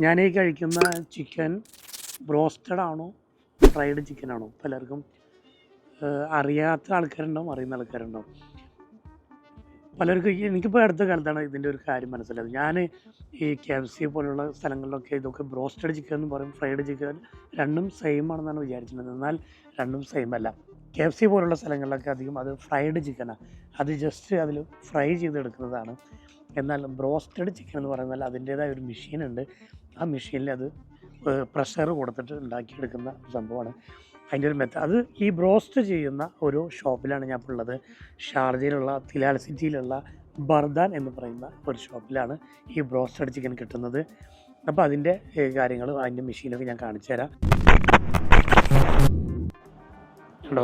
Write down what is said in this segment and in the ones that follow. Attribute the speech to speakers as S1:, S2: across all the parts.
S1: ഞാൻ ഈ കഴിക്കുന്ന ചിക്കൻ ബ്രോസ്റ്റഡ് ആണോ? ഫ്രൈഡ് ചിക്കൻ ആണോ? പലർക്കും അറിയാത്ത ആൾക്കാരുണ്ടാവും അറിയുന്ന ആൾക്കാരുണ്ടാവും. പലർക്കും എനിക്കിപ്പോൾ അടുത്ത കാലത്താണ് ഇതിന്റെ ഒരു കാര്യം മനസ്സിലായത്. ഞാൻ ഈ കെ എഫ് സി പോലുള്ള സ്ഥലങ്ങളിലൊക്കെ ഇതൊക്കെ ബ്രോസ്റ്റഡ് ചിക്കൻ എന്ന് പറയും ഫ്രൈഡ് ചിക്കൻ രണ്ടും സെയിം ആണെന്നാണ് വിചാരിച്ചിരുന്നത്. എന്നാൽ രണ്ടും സെയിം അല്ല. കെ എഫ് സി പോലുള്ള സ്ഥലങ്ങളിലൊക്കെ അധികം അത് ഫ്രൈഡ് ചിക്കനാണ് അത് ജസ്റ്റ് അതിൽ ഫ്രൈ ചെയ്തെടുക്കുന്നതാണ്. എന്നാൽ ബ്രോസ്റ്റഡ് ചിക്കൻ എന്ന് പറയുന്നത് അതിന്റേതായ ഒരു മെഷീനുണ്ട് ആ മെഷീനിൽ അത് പ്രഷർ കൊടുത്തിട്ട് ഉണ്ടാക്കിയെടുക്കുന്ന സംഭവമാണ്. അതിന്റെ ഒരു മെത്ത അത് ഈ ബ്രോസ്റ്റ് ചെയ്യുന്ന ഒരു ഷോപ്പിലാണ് ഞാൻ ഇപ്പോൾ ഉള്ളത്. ഷാർജയിലുള്ള തിലാൽ സിറ്റിയിലുള്ള ബർദാൻ എന്ന് പറയുന്ന ഒരു ഷോപ്പിലാണ് ഈ ബ്രോസ്റ്റഡ് ചിക്കൻ കിട്ടുന്നത്. അപ്പോൾ അതിന്റെ കാര്യങ്ങൾ അതിന്റെ മെഷീനൊക്കെ ഞാൻ കാണിച്ചു തരാം.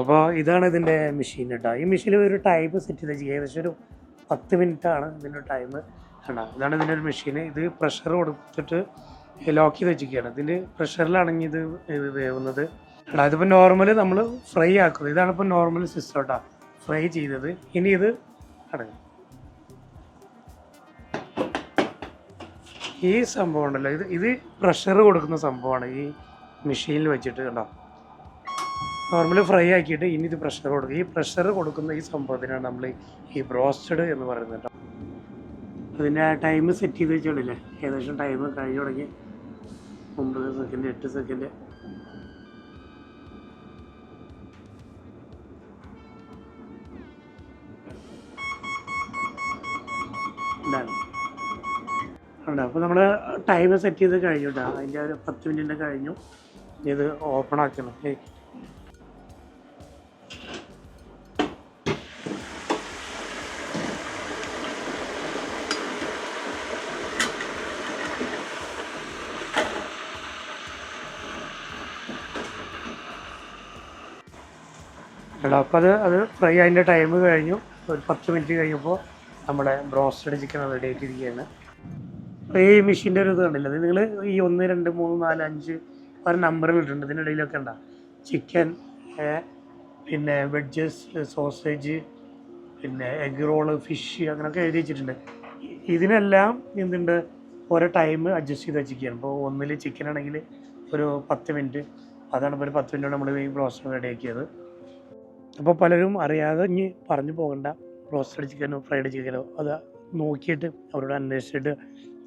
S1: അപ്പോൾ ഇതാണ് ഇതിന്റെ മെഷീൻ കേട്ടോ ഈ മെഷീനിൽ ഒരു ടൈപ്പ് സെറ്റ് ചെയ്ത് ഏകദേശം ഒരു പത്ത് മിനിറ്റാണ് ഇതിന്റെ ടൈം കണ്ടോ? ഇതാണ് ഇതിന്റെ ഒരു മെഷീൻ ഇത് പ്രഷർ കൊടുത്തിട്ട് ലോക്ക് ചെയ്ത് വെച്ചിരിക്കുകയാണ്. ഇതിൽ പ്രഷറിലാണെങ്കിൽ ഇത് ഇത് വേവുന്നത്. എടാ ഇതിപ്പോൾ നോർമൽ നമ്മൾ ഫ്രൈ ആക്കുന്നത് ഇതാണ് ഇപ്പോൾ നോർമൽ സിസ്റ്റം കേട്ടോ ഫ്രൈ ചെയ്തത്. ഇനി ഇത് അടങ്ങും. ഈ സംഭവം ഉണ്ടല്ലോ. ഇത് ഇത് പ്രഷർ കൊടുക്കുന്ന സംഭവമാണ് ഈ മെഷീനിൽ വെച്ചിട്ട്. കണ്ടോ? നോർമലി ഫ്രൈ ആക്കിയിട്ട് ഇനി ഇത് പ്രഷർ കൊടുക്കും. ഈ പ്രഷർ കൊടുക്കുന്ന ഈ സംഭവത്തിനാണ് നമ്മൾ ഈ ബ്രോസ്റ്റഡ് എന്ന് പറയുന്നത് അതിന്റെ ടൈം സെറ്റ് ചെയ്ത് വെച്ചോണ്ടില്ലേ ഏകദേശം ടൈം കഴിഞ്ഞു തുടങ്ങി. ഒമ്പത് സെക്കൻഡ് എട്ട് സെക്കൻഡ് അപ്പോൾ നമ്മൾ ടൈം സെറ്റ് ചെയ്ത് കഴിഞ്ഞു കേട്ടോ. അതിന്റെ ഒരു പത്ത് മിനിറ്റിന്റെ കഴിഞ്ഞു. ഇത് ഓപ്പൺ ആക്കണം എടാ അപ്പോൾ അത് അത് ഫ്രൈ അതിന്റെ ടൈം കഴിഞ്ഞു. ഒരു പത്ത് മിനിറ്റ് കഴിഞ്ഞപ്പോൾ നമ്മുടെ ബ്രോസ്റ്റഡ് ചിക്കൻ റെഡി ആയിട്ടിരിക്കുകയാണ്. ഈ മെഷീന്റെ ഒരു ഇത് കണ്ടില്ല? നിങ്ങൾ ഈ ഒന്ന് രണ്ട് മൂന്ന് നാല് അഞ്ച് പല ഇതിന്റെ ഇടയിലൊക്കെ ഉണ്ടാ ചിക്കൻ പിന്നെ വെഡ്ജസ് സോസേജ് പിന്നെ എഗ് റോൾ ഫിഷ് അങ്ങനെയൊക്കെ എഴുതി വെച്ചിട്ടുണ്ട്. ഇതിനെല്ലാം എന്തുണ്ട്? ഓരോ ടൈം അഡ്ജസ്റ്റ് ചെയ്ത് വെച്ചിരിക്കുകയാണ്. ഇപ്പോൾ ഒന്നിൽ ചിക്കൻ ആണെങ്കിൽ ഒരു പത്ത് മിനിറ്റ് അതാണ് ഇപ്പോൾ ഒരു പത്ത് മിനിറ്റ് നമ്മൾ ഈ ബ്രോസ്റ്റഡ് റെഡിയാക്കിയത് അപ്പോൾ പലരും അറിയാതെ ഇനി പറഞ്ഞു പോകണ്ട. റോസ്റ്റഡ് ചിക്കനോ ഫ്രൈഡ് ചിക്കനോ അത് നോക്കിയിട്ട് അവരോട് അന്വേഷിച്ചിട്ട്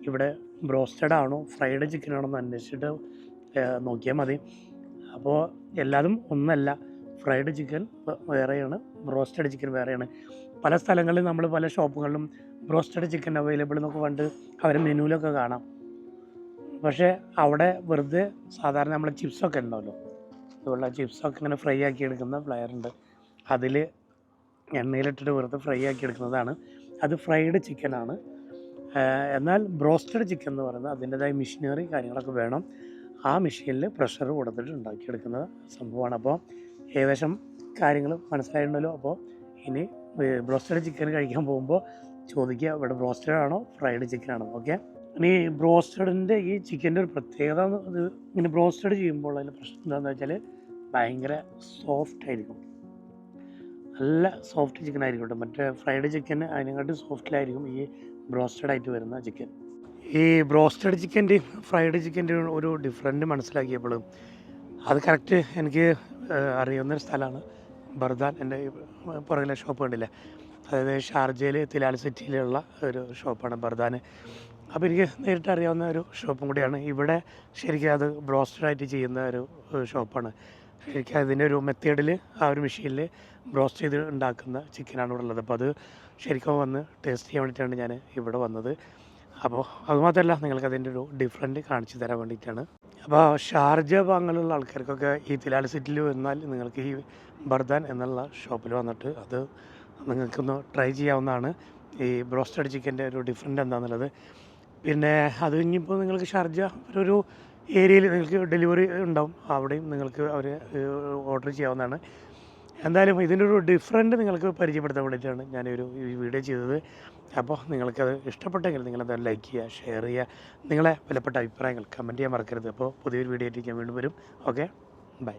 S1: ഇവിടെ ബ്രോസ്റ്റഡ് ആണോ ഫ്രൈഡ് ചിക്കൻ ആണോ എന്ന് അന്വേഷിച്ചിട്ട് നോക്കിയാൽ മതി. അപ്പോൾ എല്ലാതും ഒന്നല്ല ഫ്രൈഡ് ചിക്കൻ വേറെയാണ് ബ്രോസ്റ്റഡ് ചിക്കൻ വേറെയാണ്. പല സ്ഥലങ്ങളിൽ നമ്മൾ പല ഷോപ്പുകളിലും ബ്രോസ്റ്റഡ് ചിക്കൻ അവൈലബിൾ എന്നൊക്കെ കണ്ട് അവരെ മെനുവിലൊക്കെ കാണാം. പക്ഷേ അവിടെ വെറുതെ സാധാരണ നമ്മളെ ചിപ്സൊക്കെ ഉണ്ടല്ലോ. ഇതുള്ള ചിപ്സൊക്കെ ഇങ്ങനെ ഫ്രൈ ആക്കി എടുക്കുന്ന പ്ലെയർ ഉണ്ട്. അതിൽ എണ്ണയിലിട്ടിട്ട് വെറുതെ ഫ്രൈ ആക്കി എടുക്കുന്നതാണ്. അത് ഫ്രൈഡ് ചിക്കനാണ് എന്നാൽ ബ്രോസ്റ്റഡ് ചിക്കൻ എന്ന് പറയുന്നത് അതിന്റെതായ മെഷീനറി കാര്യങ്ങളൊക്കെ വേണം. ആ മെഷീനിൽ പ്രഷർ കൊടുത്തിട്ട് ഉണ്ടാക്കിയെടുക്കുന്ന സംഭവമാണ്. അപ്പോൾ ഏകദേശം കാര്യങ്ങൾ മനസ്സിലായിട്ടുണ്ടല്ലോ? അപ്പോൾ ഇനി ബ്രോസ്റ്റഡ് ചിക്കൻ കഴിക്കാൻ പോകുമ്പോൾ ചോദിക്കുക ഇവിടെ ബ്രോസ്റ്റഡ് ആണോ ഫ്രൈഡ് ചിക്കൻ ആണോ? ഓക്കെ ഇനി ബ്രോസ്റ്റഡിന്റെ ഈ ചിക്കന്റെ ഒരു പ്രത്യേകത ഇങ്ങനെ ബ്രോസ്റ്റഡ് ചെയ്യുമ്പോൾ അതിന്റെ പ്രശ്നം എന്താണെന്ന് വെച്ചാൽ ഭയങ്കര സോഫ്റ്റ് ആയിരിക്കും. നല്ല സോഫ്റ്റ് ചിക്കൻ ആയിരിക്കും കേട്ടോ. മറ്റേ ഫ്രൈഡ് ചിക്കൻ അതിനെക്കാട്ടും സോഫ്റ്റിലായിരിക്കും ഈ ബ്രോസ്റ്റഡ് ആയിട്ട് വരുന്ന ചിക്കൻ ഈ ബ്രോസ്റ്റഡ് ചിക്കന്റെയും ഫ്രൈഡ് ചിക്കന്റെയും ഒരു ഡിഫറന്റ് മനസ്സിലാക്കിയപ്പോൾ അത് കറക്റ്റ് എനിക്ക് അറിയുന്ന അറിയുന്നൊരു സ്ഥലമാണ്. ബർദാൻ എന്റെ പുറകിലെ ഷോപ്പ് കണ്ടില്ല? അതായത് ഷാർജയിൽ തിലാൽ സിറ്റിയിലുള്ള ഒരു ഷോപ്പാണ് ബർദാൻ അപ്പോൾ എനിക്ക് നേരിട്ട് അറിയാവുന്ന ഒരു ഷോപ്പും കൂടിയാണ്. ഇവിടെ ശരിക്കും അത് ബ്രോസ്റ്റഡ് ആയിട്ട് ചെയ്യുന്ന ഒരു ഷോപ്പാണ് ശരിക്കും അതിന്റെ ഒരു മെത്തേഡിൽ ആ ഒരു മെഷീനിൽ ബ്രോസ്റ്റ് ചെയ്ത് ഉണ്ടാക്കുന്ന ചിക്കനാണ് ഇവിടെ ഉള്ളത്. അപ്പോൾ അത് ശരിക്കും വന്ന് ടേസ്റ്റ് ചെയ്യാൻ വേണ്ടിയിട്ടാണ് ഞാൻ ഇവിടെ വന്നത്. അപ്പോൾ അതുമാത്രമല്ല നിങ്ങൾക്ക് അതിന്റെ ഒരു ഡിഫറന്റ് കാണിച്ചു തരാൻ വേണ്ടിയിട്ടാണ്. അപ്പോൾ ഷാർജ ഭാഗങ്ങളിലുള്ള ആൾക്കാർക്കൊക്കെ ഈ തിലാൽ സിറ്റിയിൽ വന്നാൽ നിങ്ങൾക്ക് ഈ ബർദാൻ എന്നുള്ള ഷോപ്പിൽ വന്നിട്ട് അത് നിങ്ങൾക്കൊന്ന് ട്രൈ ചെയ്യാവുന്നതാണ്. ഈ ബ്രോസ്റ്റഡ് ചിക്കന്റെ ഒരു ഡിഫറന്റ് എന്താണെന്നുള്ളത് പിന്നെ അത് കഴിഞ്ഞിപ്പോൾ നിങ്ങൾക്ക് ഷാർജ ഒരു ഏരിയയിൽ നിങ്ങൾക്ക് ഡെലിവറി ഉണ്ടാവും. അവിടെയും നിങ്ങൾക്ക് അവർ ഓർഡർ ചെയ്യാവുന്നതാണ്. എന്തായാലും ഇതിന്റെ ഒരു ഡിഫറന്റ് നിങ്ങൾക്ക് പരിചയപ്പെടുത്താൻ വേണ്ടിയിട്ടാണ് ഞാനൊരു വീഡിയോ ചെയ്തത്. അപ്പോൾ നിങ്ങൾക്കത് ഇഷ്ടപ്പെട്ടെങ്കിൽ നിങ്ങളത് ലൈക്ക് ചെയ്യുക ഷെയർ ചെയ്യുക. നിങ്ങളെ വിലപ്പെട്ട അഭിപ്രായങ്ങൾ കമന്റ് ചെയ്യാൻ മറക്കരുത്. അപ്പോൾ പുതിയൊരു വീഡിയോ ആയിട്ട് ഞാൻ വീണ്ടും വരും. ഓക്കെ? ബൈ.